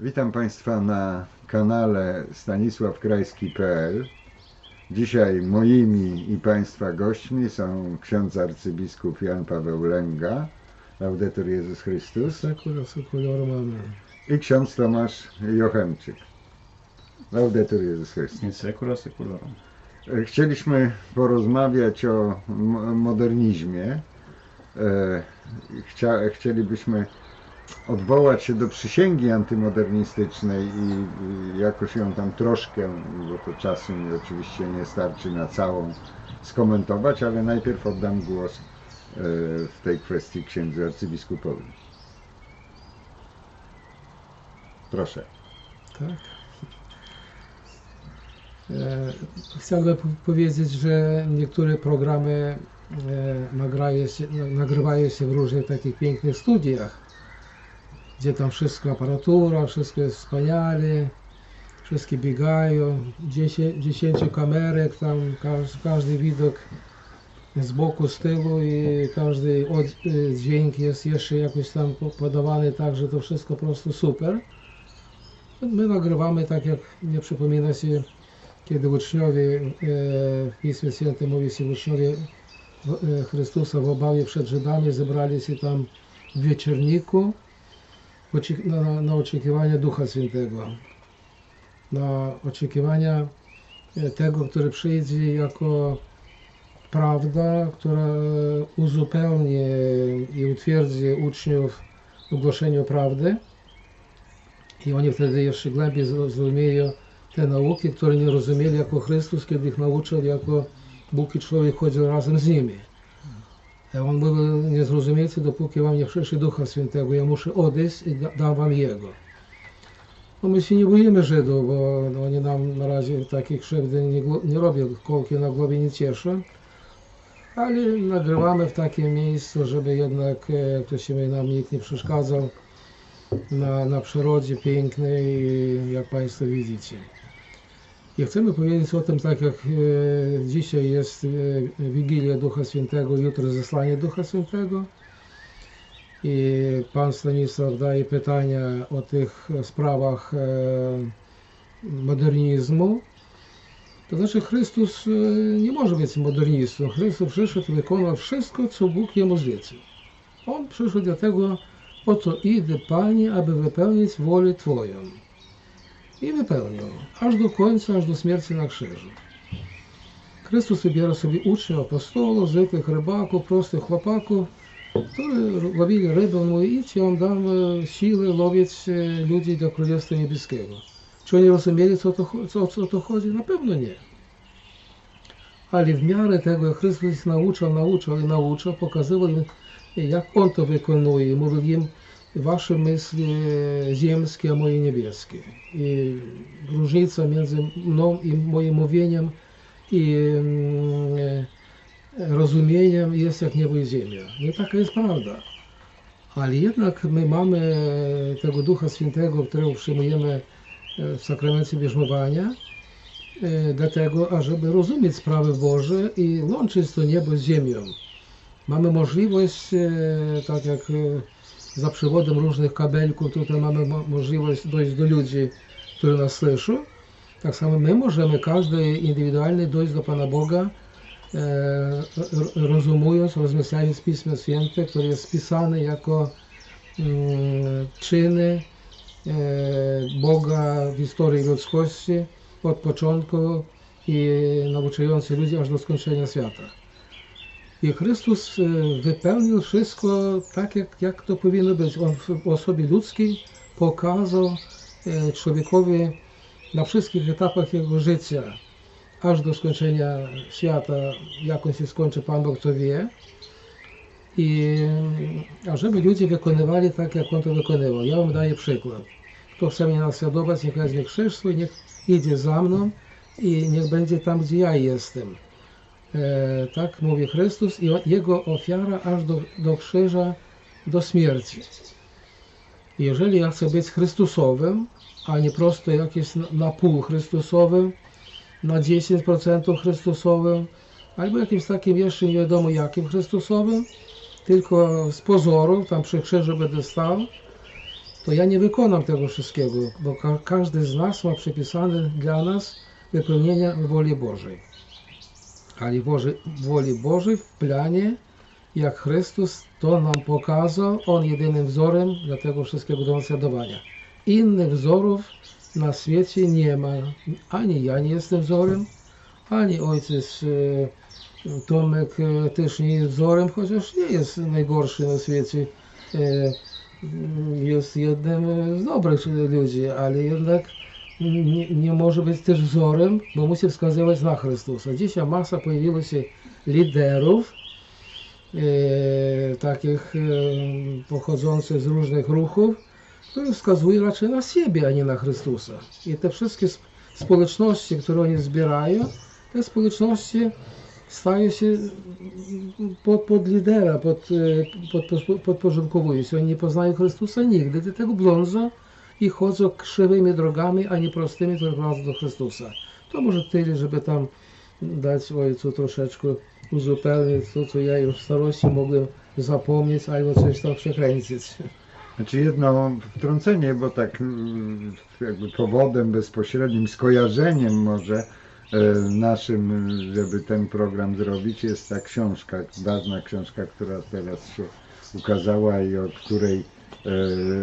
Witam Państwa na kanale stanisławkrajski.pl Dzisiaj moimi i Państwa gośćmi są ksiądz arcybiskup Jan Paweł Lęga, Laudetur Jezus Chrystus i ksiądz Tomasz Jochemczyk. Laudetur Jezus Chrystus. Chcieliśmy porozmawiać o modernizmie. E, Chcia, chcielibyśmy odwołać się do przysięgi antymodernistycznej i jakoś ją tam troszkę, bo to czasu mi oczywiście nie starczy na całą skomentować, ale najpierw oddam głos e, w tej kwestii księdzu arcybiskupowi. Proszę. Tak. E, Chciałbym po- powiedzieć, że niektóre programy e, nagrywają się w różnych takich pięknych studiach, gdzie tam wszystko aparatura, wszystko jest wspaniale, wszystkie biegają, dziesię- dziesięciu kamerek, tam każ, każdy widok z boku, z tyłu i każdy e, dźwięk jest jeszcze jakoś tam po- podawany tak, że to wszystko po prostu super. My nagrywamy tak, jak nie przypomina się, kiedy uczniowie e, w Pismie Świętym mówi się uczniowie e, Chrystusa w obawie przed Żydami zebrali się tam w wieczorniku na, na oczekiwanie Ducha Świętego, na oczekiwania e, tego, który przyjdzie jako prawda, która uzupełni i utwierdzi uczniów w głoszeniu prawdy. I oni wtedy jeszcze głębiej zrozumieją te nauki, które nie rozumieli jako Chrystus, kiedy ich nauczył jako Bóg i człowiek chodził razem z nimi. On mówił, nie zrozumiecie, dopóki wam nie przyszli Ducha Świętego. Ja muszę odejść i da- dam wam Jego. No my się nie boimy Żydów, bo no, oni nam na razie takich krzywdy nie, nie robią, kołki na głowie nie cieszą. Ale nagrywamy w takim miejscu, żeby jednak e, ktoś mi nam nikt nie przeszkadzał na, na przyrodzie pięknej, jak Państwo widzicie. I chcemy powiedzieć o tym, tak jak e, dzisiaj jest e, Wigilia Ducha Świętego, jutro zesłanie Ducha Świętego. I Pan Stanisław daje pytania o tych sprawach e, modernizmu. To znaczy Chrystus e, nie może być modernistą. Chrystus przyszedł i wykonał wszystko, co Bóg jemu zlecił. On przyszedł do tego, Oto idę, Panie, aby wypełnić wolę Twoją. Wybiera sobie uczniów, apostołów, zwykłych rybaków, prostych chłopaków, którzy łowili rybę. On mówi, idź, ja wam dam e, siły łowić e, ludzi do Królestwa Niebieskiego. Czy oni rozumieli, co to, cho- co, co to chodzi? Na pewno nie. Ale w miarę tego, jak Chrystus ich nauczał, nauczał i nauczał, pokazywał im, jak On to wykonuje. Mówił im, wasze myśli ziemskie, a moje niebieskie. I różnica między mną i moim mówieniem i mm, rozumieniem jest jak niebo i ziemia. No taka jest prawda. Ale jednak my mamy tego Ducha Świętego, którego przyjmujemy e, w sakramencie bierzmowania, e, dlatego, ażeby rozumieć sprawy Boże i łączyć to niebo z ziemią. Mamy możliwość, e, tak jak za przewodem różnych kabelków, tutaj mamy mo- możliwość dojść do ludzi, którzy nas słyszą. Tak samo my możemy, każdy indywidualnie dojść do Pana Boga, e, rozumując, rozmyślając Pismo Święte, które jest spisane jako mm, czyny e, Boga w historii ludzkości od początku i nauczający ludzi aż do skończenia świata. I Chrystus e, wypełnił wszystko tak, jak, jak to powinno być. On w osobie ludzkiej pokazał e, człowiekowi na wszystkich etapach jego życia, aż do skończenia świata, jak on się skończy, Pan Bóg to wie. I a żeby ludzie wykonywali tak, jak on to wykonywał. Ja wam daję przykład. Kto chce mnie naśladować, niech weźmie krzyż swój, niech idzie za mną i niech będzie tam, gdzie ja jestem. E, tak mówi Chrystus i Jego ofiara aż do, do krzyża, do śmierci. Jeżeli ja chcę być Chrystusowym, a nie prosto jakimś na- na pół Chrystusowym, na 10% Chrystusowym, albo jakimś takim jeszcze nie wiadomo jakim Chrystusowym, tylko z pozoru, tam przy krzyżu będę stał, to ja nie wykonam tego wszystkiego, bo ka- każdy z nas ma przypisane dla nas wypełnienia woli Bożej. Ale Boży, woli Bożej w planie, jak Chrystus to nam pokazał, On jedynym wzorem dla tego wszystkiego do naśladowania. Innych wzorów na świecie nie ma. Ani ja nie jestem wzorem, ani ojciec e, Tomek e, też nie jest wzorem, chociaż nie jest najgorszy na świecie. E, jest jednym z dobrych ludzi, ale jednak nie, nie może być też wzorem, bo musi wskazywać na Chrystusa. Dzisiaj masa pojawiło się liderów, e, takich e, pochodzących z różnych ruchów, które wskazują raczej na siebie, a nie na Chrystusa. I te wszystkie sp- społeczności, które oni zbierają, te społeczności stają się pod, lidera, e, pod, podporządkowują się. Oni nie poznają Chrystusa nigdy, dlatego blądzą i chodzą krzywymi drogami, a nie prostymi, które prowadzą do Chrystusa. To może tyle, żeby tam dać ojcu troszeczkę uzupełnić to, co ja już w starości mogłem zapomnieć albo coś tam przekręcić. Znaczy jedno wtrącenie, bo tak mm, jakby powodem bezpośrednim, skojarzeniem może e, naszym, żeby ten program zrobić, jest ta książka, ważna książka, która teraz się ukazała i o której,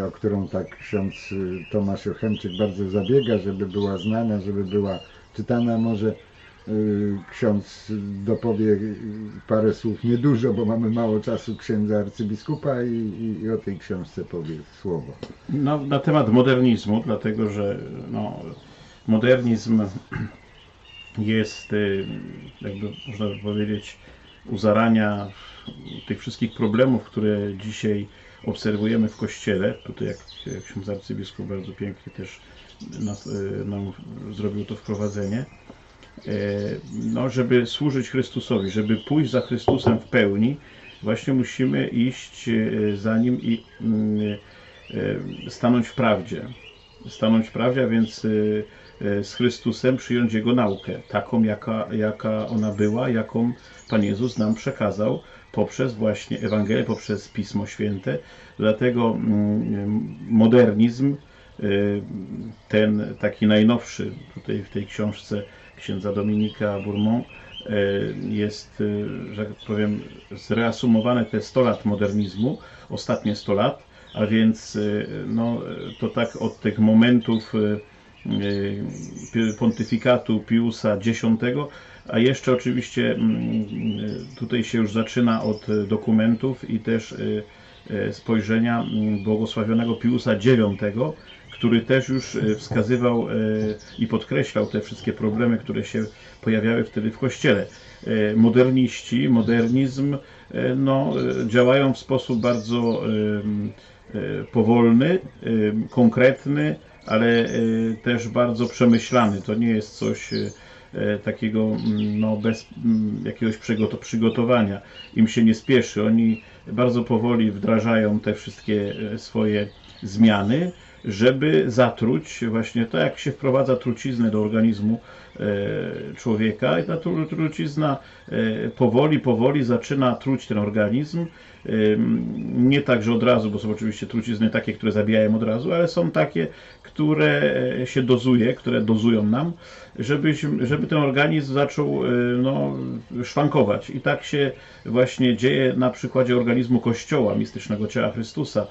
o którą tak ksiądz e, Tomasz Ochemczyk bardzo zabiega, żeby była znana, żeby była czytana. Może e, ksiądz dopowie parę słów, niedużo, bo mamy mało czasu księdza arcybiskupa i, i, i o tej książce powie słowo. No, na temat modernizmu, dlatego że no, modernizm jest, y, jakby można by powiedzieć, u zarania tych wszystkich problemów, które dzisiaj obserwujemy w Kościele. Tutaj, jak, jak ksiądz arcybiskup bardzo pięknie też y, nam zrobił to wprowadzenie. E, No, żeby służyć Chrystusowi, żeby pójść za Chrystusem w pełni, właśnie musimy iść e, za Nim i mm, e, stanąć w prawdzie. Stanąć w prawdzie, a więc e, e, z Chrystusem przyjąć Jego naukę, taką jaka, jaka ona była, jaką Pan Jezus nam przekazał poprzez właśnie Ewangelię, poprzez Pismo Święte. Dlatego mm, modernizm, e, ten taki najnowszy tutaj w tej książce księdza Dominika Bourmont, e, jest, e, że tak powiem, zreasumowane te 100 lat modernizmu, ostatnie 100 lat, a więc no, to tak od tych momentów pontyfikatu Piusa X, a jeszcze oczywiście mm, e, tutaj się już zaczyna od e, dokumentów i też spojrzenia mm, błogosławionego Piusa IX, który też już wskazywał i podkreślał te wszystkie problemy, które się pojawiały wtedy w Kościele. Moderniści, modernizm no, działają w sposób bardzo powolny, konkretny, ale e, też bardzo przemyślany. To nie jest coś e, e, takiego mm, no, bez mm, jakiegoś przygoto- przygotowania. Im się nie spieszy. Oni bardzo powoli wdrażają te wszystkie swoje zmiany, żeby zatruć właśnie to, jak się wprowadza truciznę do organizmu e, człowieka i ta tru- trucizna e, powoli, powoli zaczyna truć ten organizm. Ym, Nie tak, że od razu, bo są oczywiście trucizny takie, które zabijają od razu, ale są takie, które e, się dozuje, które dozują nam, żebyśmy, żeby ten organizm zaczął e, no, szwankować. I tak się właśnie dzieje na przykładzie organizmu Kościoła, mistycznego ciała Chrystusa.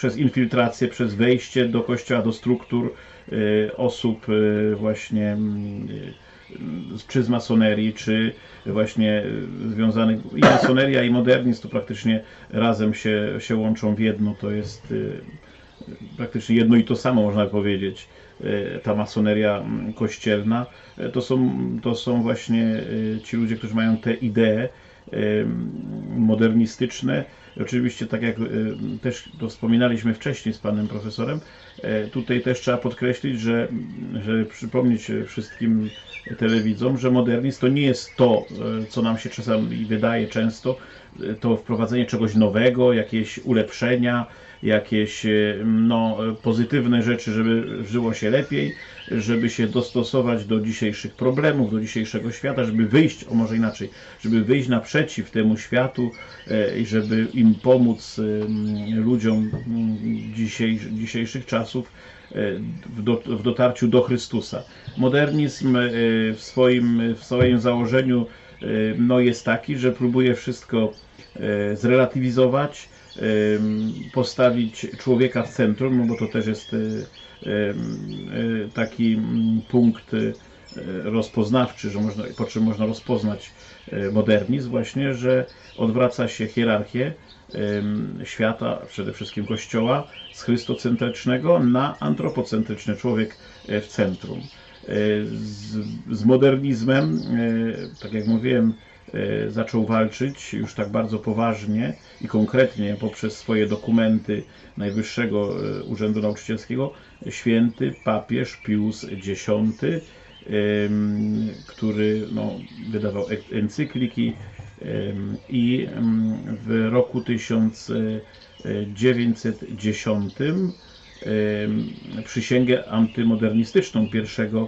Przez infiltrację, przez wejście do Kościoła, do struktur e, osób e, właśnie mm, e, czy z masonerii, czy właśnie związanych, i masoneria i modernizm to praktycznie razem się, się łączą w jedno, to jest praktycznie jedno i to samo można powiedzieć, ta masoneria mm, kościelna, to są, to są właśnie ci ludzie, którzy mają te idee modernistyczne. Oczywiście, tak jak e, też to wspominaliśmy wcześniej z panem profesorem, e, tutaj też trzeba podkreślić, że, że przypomnieć wszystkim telewidzom, że modernizm to nie jest to, co nam się czasami wydaje często, to wprowadzenie czegoś nowego, jakieś ulepszenia, jakieś e, no, pozytywne rzeczy, żeby żyło się lepiej, żeby się dostosować do dzisiejszych problemów, do dzisiejszego świata, żeby wyjść, o może inaczej, żeby wyjść naprzeciw temu światu e, i żeby im pomóc e, ludziom dzisiejszych czasów w, do, w dotarciu do Chrystusa. Modernizm w swoim, w swoim założeniu no, jest taki, że próbuje wszystko zrelatywizować, postawić człowieka w centrum, no bo to też jest taki mm, punkt e, rozpoznawczy, że można, po czym można rozpoznać e, modernizm właśnie, że odwraca się hierarchię świata, przede wszystkim Kościoła, z chrystocentrycznego na antropocentryczny człowiek e, w centrum. Z, z modernizmem, tak jak mówiłem, zaczął walczyć już tak bardzo poważnie i konkretnie poprzez swoje dokumenty Najwyższego e, Urzędu Nauczycielskiego święty papież Pius X, który no, wydawał e- encykliki i w roku 1910 em, przysięgę antymodernistyczną 1 em,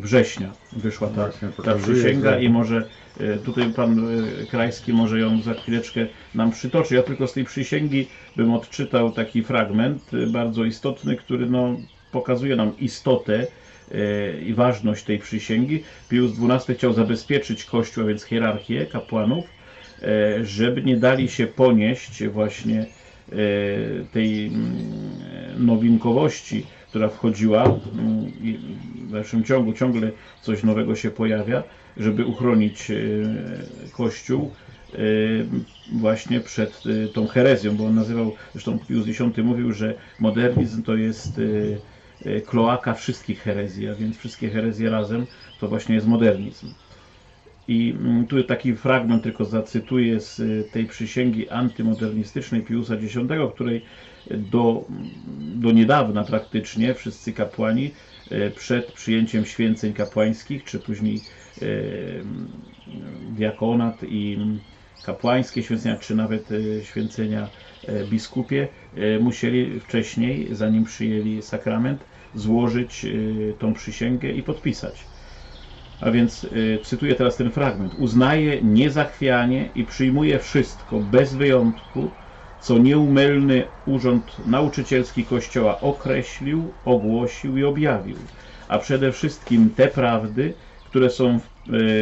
września wyszła ta, ta przysięga i może e, tutaj pan e, Krajski może ją za chwileczkę nam przytoczy. Ja tylko z tej przysięgi bym odczytał taki fragment e, bardzo istotny, który no, pokazuje nam istotę i ważność tej przysięgi. Pius XII chciał zabezpieczyć Kościół, a więc hierarchię kapłanów, żeby nie dali się ponieść właśnie tej mm, nowinkowości, która wchodziła mm, i w dalszym ciągu ciągle coś nowego się pojawia, żeby uchronić e, Kościół e, właśnie przed e, tą herezją, bo on nazywał, zresztą Pius X mówił, że modernizm to jest kloaka wszystkich herezji, a więc wszystkie herezje razem to właśnie jest modernizm. I mm, tu taki fragment tylko zacytuję z tej przysięgi antymodernistycznej Piusa X, której do, do niedawna praktycznie wszyscy kapłani e, przed przyjęciem święceń kapłańskich, czy później e, diakonat i kapłańskie święcenia, czy nawet e, święcenia biskupie, musieli wcześniej, zanim przyjęli sakrament, złożyć tą przysięgę i podpisać. A więc cytuję teraz ten fragment. Uznaje niezachwianie i przyjmuje wszystko bez wyjątku, co nieumylny urząd nauczycielski Kościoła określił, ogłosił i objawił, a przede wszystkim te prawdy, które są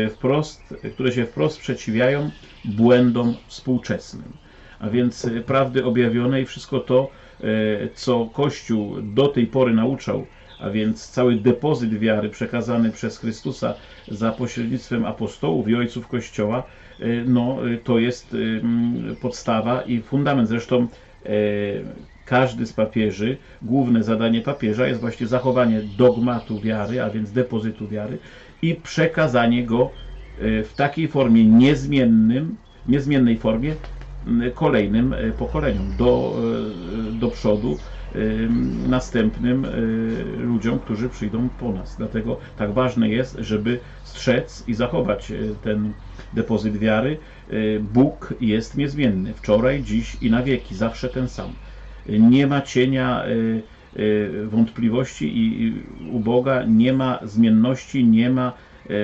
y, wprost, które się wprost sprzeciwiają błędom współczesnym. A więc y, prawdy objawione i wszystko to, y, co Kościół do tej pory nauczał, a więc cały depozyt wiary przekazany przez Chrystusa za pośrednictwem apostołów i ojców Kościoła, y, no, y, to jest y, mm, podstawa i fundament. Zresztą każdy z papieży, główne zadanie papieża jest właśnie zachowanie dogmatu wiary, a więc depozytu wiary i przekazanie go w takiej formie niezmiennym, niezmiennej formie kolejnym pokoleniom do, do przodu następnym y, ludziom, którzy przyjdą po nas. Dlatego tak ważne jest, żeby strzec i zachować y, ten depozyt wiary. Y, Bóg jest niezmienny, wczoraj, dziś i na wieki, zawsze ten sam. Nie ma cienia wątpliwości i u Boga nie ma zmienności, nie ma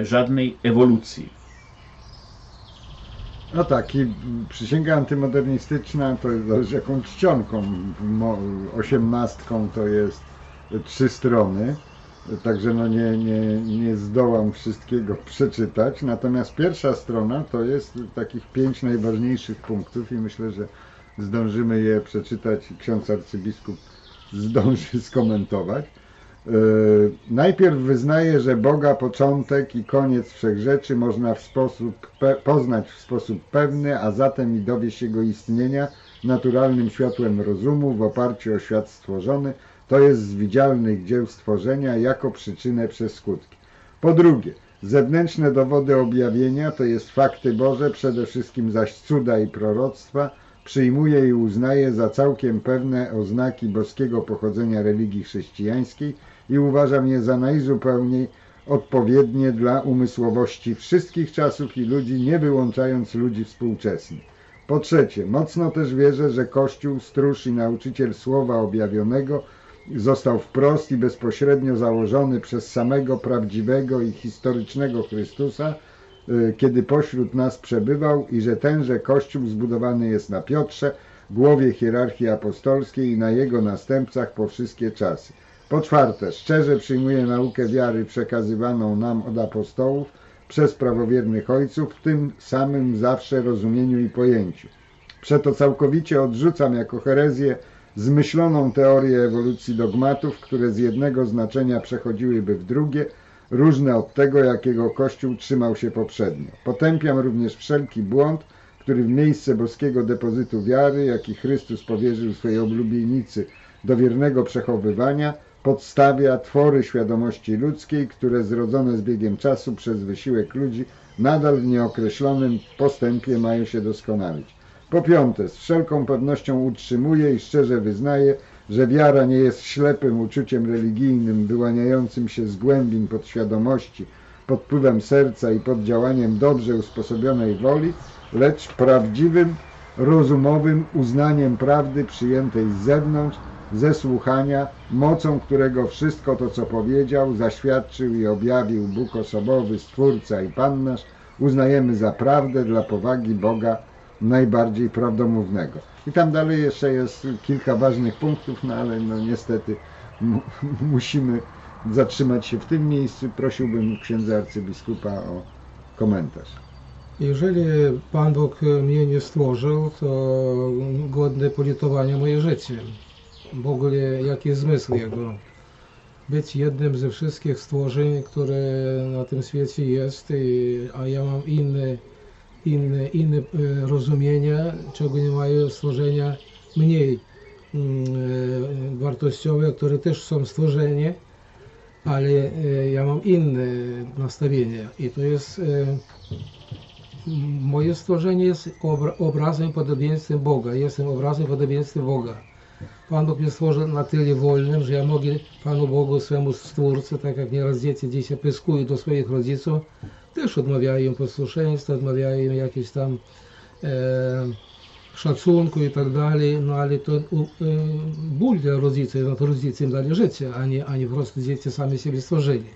żadnej ewolucji. No tak, i przysięga antymodernistyczna to jest zależy jaką czcionką. Osiemnastką to jest trzy strony, także no nie, nie, nie zdołam wszystkiego przeczytać. Natomiast pierwsza strona to jest takich pięć najważniejszych punktów i myślę, że zdążymy je przeczytać i ksiądz arcybiskup zdąży skomentować. Yy, Najpierw wyznaje, że Boga początek i koniec wszechrzeczy można w sposób poznać w sposób pewny, a zatem i dowieść Jego istnienia naturalnym światłem rozumu w oparciu o świat stworzony, to jest z widzialnych dzieł stworzenia jako przyczynę przez skutki. Po drugie, zewnętrzne dowody objawienia, to jest fakty Boże, przede wszystkim zaś cuda i proroctwa, przyjmuje i uznaje za całkiem pewne oznaki boskiego pochodzenia religii chrześcijańskiej i uważam je za najzupełniej odpowiednie dla umysłowości wszystkich czasów i ludzi, nie wyłączając ludzi współczesnych. Po trzecie, mocno też wierzę, że Kościół, stróż i nauczyciel Słowa Objawionego został wprost i bezpośrednio założony przez samego prawdziwego i historycznego Chrystusa, kiedy pośród nas przebywał i że tenże Kościół zbudowany jest na Piotrze, głowie hierarchii apostolskiej i na jego następcach po wszystkie czasy. Po czwarte, szczerze przyjmuję naukę wiary przekazywaną nam od apostołów przez prawowiernych ojców, w tym samym zawsze rozumieniu i pojęciu. Przeto całkowicie odrzucam jako herezję zmyśloną teorię ewolucji dogmatów, które z jednego znaczenia przechodziłyby w drugie, różne od tego, jakiego Kościół trzymał się poprzednio. Potępiam również wszelki błąd, który w miejsce boskiego depozytu wiary, jaki Chrystus powierzył swojej oblubienicy do wiernego przechowywania, podstawia twory świadomości ludzkiej, które zrodzone z biegiem czasu przez wysiłek ludzi nadal w nieokreślonym postępie mają się doskonalić. Po piąte, z wszelką pewnością utrzymuję i szczerze wyznaję, że wiara nie jest ślepym uczuciem religijnym wyłaniającym się z głębin podświadomości, pod wpływem serca i pod działaniem dobrze usposobionej woli, lecz prawdziwym, rozumowym uznaniem prawdy przyjętej z zewnątrz, ze słuchania, mocą którego wszystko to, co powiedział, zaświadczył i objawił Bóg osobowy, Stwórca i Pan nasz, uznajemy za prawdę dla powagi Boga najbardziej prawdomównego. I tam dalej jeszcze jest kilka ważnych punktów, no ale no niestety mu- musimy zatrzymać się w tym miejscu. Prosiłbym księdza arcybiskupa o komentarz. Jeżeli Pan Bóg mnie nie stworzył, to godne politowania moje życie. W ogóle jaki zmysł Jego? Być jednym ze wszystkich stworzeń, które na tym świecie jest, a ja mam inne, inne, inne e, rozumienia, czego nie mają stworzenia mniej mm, e, wartościowe, które też są stworzenie, ale e, ja mam inne nastawienie i to jest Moje stworzenie jest obra- obrazem i podobieństwem Boga. Jestem obrazem i podobieństwem Boga. Pan Bóg mnie stworzył na tyle wolnym, że ja mogę Panu Bogu, swemu Stwórcy, tak jak nieraz dzieci dzisiaj pyskują do swoich rodziców, też odmawiają posłuszeństwa, odmawiają jakieś tam e, szacunku i tak dalej, no ale to e, ból dla rodziców, no to rodzice im dali życie, a nie, a nie po prostu dzieci sami siebie stworzyli.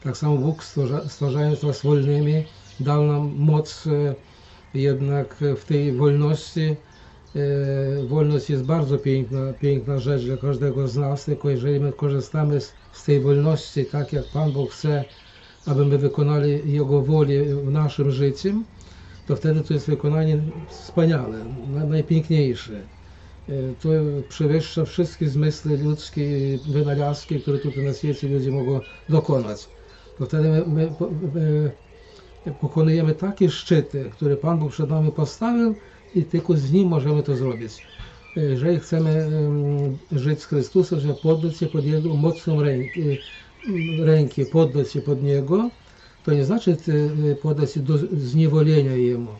Tak samo Bóg stworza, stwarzając nas wolnymi, dał nam moc e, jednak w tej wolności. E, wolność jest bardzo piękna, piękna rzecz dla każdego z nas, tylko jeżeli my korzystamy z, z tej wolności tak, jak Pan Bóg chce, aby my wykonali Jego wolię w naszym życiu, to wtedy to jest wykonanie wspaniale, na- najpiękniejsze. E, To przewyższa wszystkie zmysły ludzkie, i wynalazki, które tutaj na świecie ludzie mogą dokonać. To wtedy my, my, my pokonujemy takie szczyty, które Pan Bóg przed nami postawił i tylko z Nim możemy to zrobić. Jeżeli chcemy em, żyć z Chrystusem, żeby poddać się pod Jego mocną ręki, ręki poddać się pod Niego, to nie znaczy e, poddać się do zniewolenia Jemu,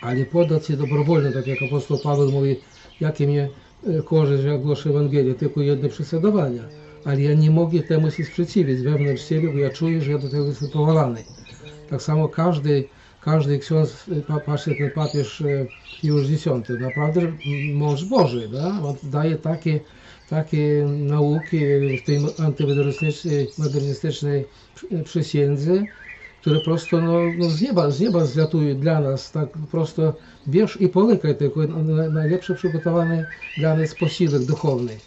ale poddać się dobrowolnie, tak jak apostoł Paweł mówi, jakie mnie e, korzyść, że ja głoszę Ewangelię, tylko jedne prześladowania. Ale ja nie mogę temu się sprzeciwić wewnątrz siebie, bo ja czuję, że ja do tego jestem powołany. Tak samo każdy, każdy ksiądz, y, pa- patrzcie, ten papież e, Piusz X, naprawdę mąż Boży, da? on daje takie, takie nauki w tej antymodernistycznej modernistycznej przy- przysiędze, które prosto no, no z, nieba, z nieba zlatują dla nas, tak prosto bierz i polykaj tylko na- najlepszy przygotowany dla nas posiłek duchowny.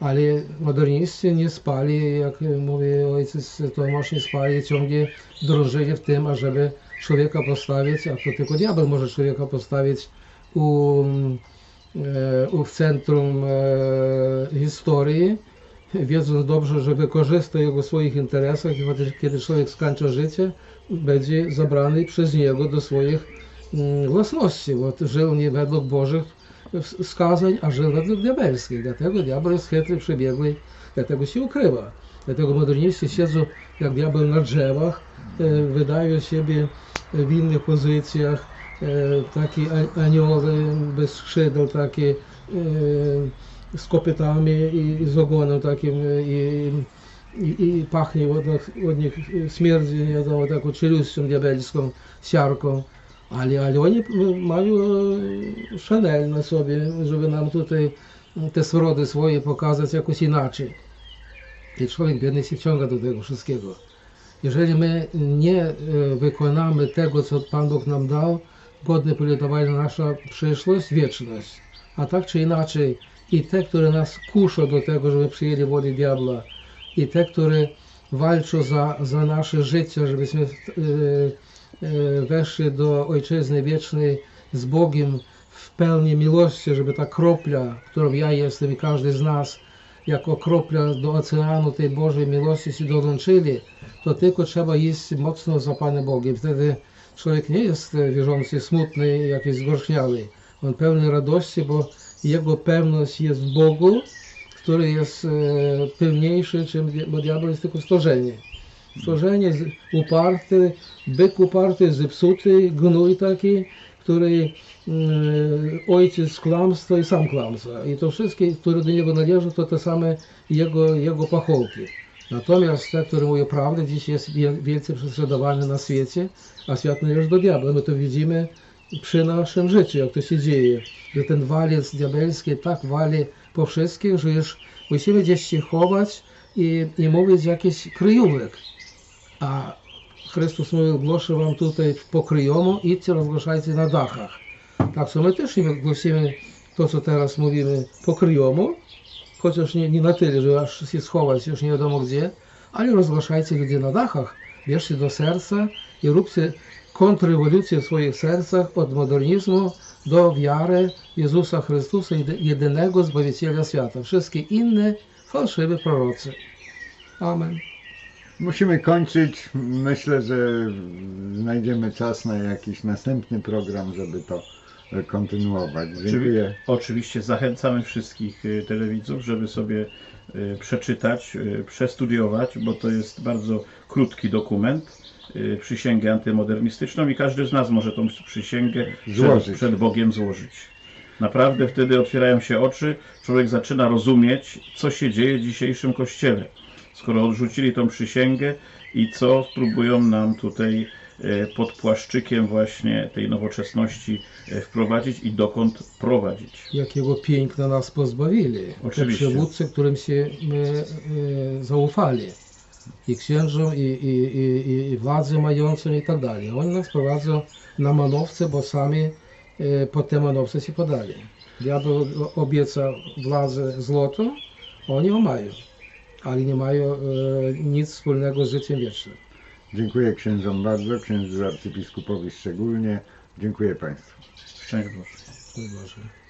Ale moderniści nie spali, jak mówi ojciec Tomasz, nie spali, ciągle drążyli w tym, ażeby człowieka postawić, a to tylko diabeł może człowieka postawić u, e, u w centrum e, historii, wiedząc dobrze, że wykorzysta jego w swoich interesach i wtedy, kiedy człowiek skończy życie, będzie zabrany przez niego do swoich mm, własności, bo żył nie według Bożych wskazań, a żył według diabelskich. Dlatego diabeł jest chytry, przebiegły, dlatego się ukrywa. Dlatego moderniści siedzą jak diabeł na drzewach, e, wydają siebie w innych pozycjach, e, takie anioły bez skrzydeł, takie e, z kopytami i, z ogonem takim e, i i, i pachnie od, od nich śmierdzi, nie wiadomo, taką czeluścią diabelską, siarką, ale, ale oni mają e, Chanel na sobie, żeby nam tutaj te smrody swoje pokazać jakoś inaczej. I człowiek biedny się wciąga do tego wszystkiego. Jeżeli my nie e, wykonamy tego, co Pan Bóg nam dał, godne poledowania nasza przyszłość, wieczność. A tak czy inaczej, i te, które nas kuszą do tego, żeby przyjęli wolę diabła, i te, które walczą za, za nasze życie, żebyśmy e, e, weszli do Ojczyzny Wiecznej z Bogiem w pełni miłości, żeby ta kropla, którą ja jestem i każdy z nas, jako kropla do oceanu tej Bożej miłości się dołączyli, to tylko trzeba iść mocno za Panem Bogiem. Wtedy człowiek nie jest wierzący, smutny, jakiś zgorszniały. On pełny radości, bo jego pewność jest w Bogu, który jest e, pełniejszy, czym bo diabeł jest tylko stworzenie. Stworzenie uparty, byk uparty, zepsuty, gnój taki, który e, ojciec kłamstwa i sam kłamstwa. I to wszystkie, które do niego należą, to te same jego, jego pachołki. Natomiast te, które mówią prawdę, dziś jest wielce prześladowany na świecie, a świat należy do diabła. My to widzimy przy naszym życiu, jak to się dzieje, że ten walec diabelski tak wali po wszystkich, że już musimy gdzieś się chować i, i mówić jakiś kryjówek. A Chrystus mówił, głoszę wam tutaj po kryjomu, idźcie, rozgłaszajcie na dachach. Tak, co my też głosimy to, co teraz mówimy po kryjomu, chociaż nie, nie na tyle, że aż się schować już nie wiadomo gdzie, ale rozgłaszajcie ludzie na dachach, bierzcie do serca i róbcie kontrrewolucję w swoich sercach od modernizmu do wiary Jezusa Chrystusa, jedy- jedynego Zbawiciela świata. Wszystkie inne fałszywe prorocy. Amen. Musimy kończyć. Myślę, że znajdziemy czas na jakiś następny program, żeby to e, kontynuować. Dziękuję. Oczywiście zachęcamy wszystkich y, telewidzów, żeby sobie y, przeczytać, przestudiować, bo to jest bardzo krótki dokument, przysięgę antymodernistyczną i każdy z nas może tą przysięgę przed, przed Bogiem złożyć. Naprawdę wtedy otwierają się oczy, człowiek zaczyna rozumieć, co się dzieje w dzisiejszym Kościele. Skoro odrzucili tą przysięgę i co próbują nam tutaj e, pod płaszczykiem właśnie tej nowoczesności e, wprowadzić i dokąd prowadzić. Jakiego piękna nas pozbawili. Oczywiście. Te przywódcy, którym się my e, zaufali. I księżom, i, i, i, i- władzy mającym i tak dalej. Oni nas prowadzą na manowce, bo sami e, pod te manowce się podali. Diabeł o- obieca władzę złotą, oni ją mają, ale nie mają e, nic wspólnego z życiem wiecznym. Dziękuję księdzom bardzo, księdzu arcybiskupowi szczególnie. Dziękuję Państwu. Szczęść Boże. Boże.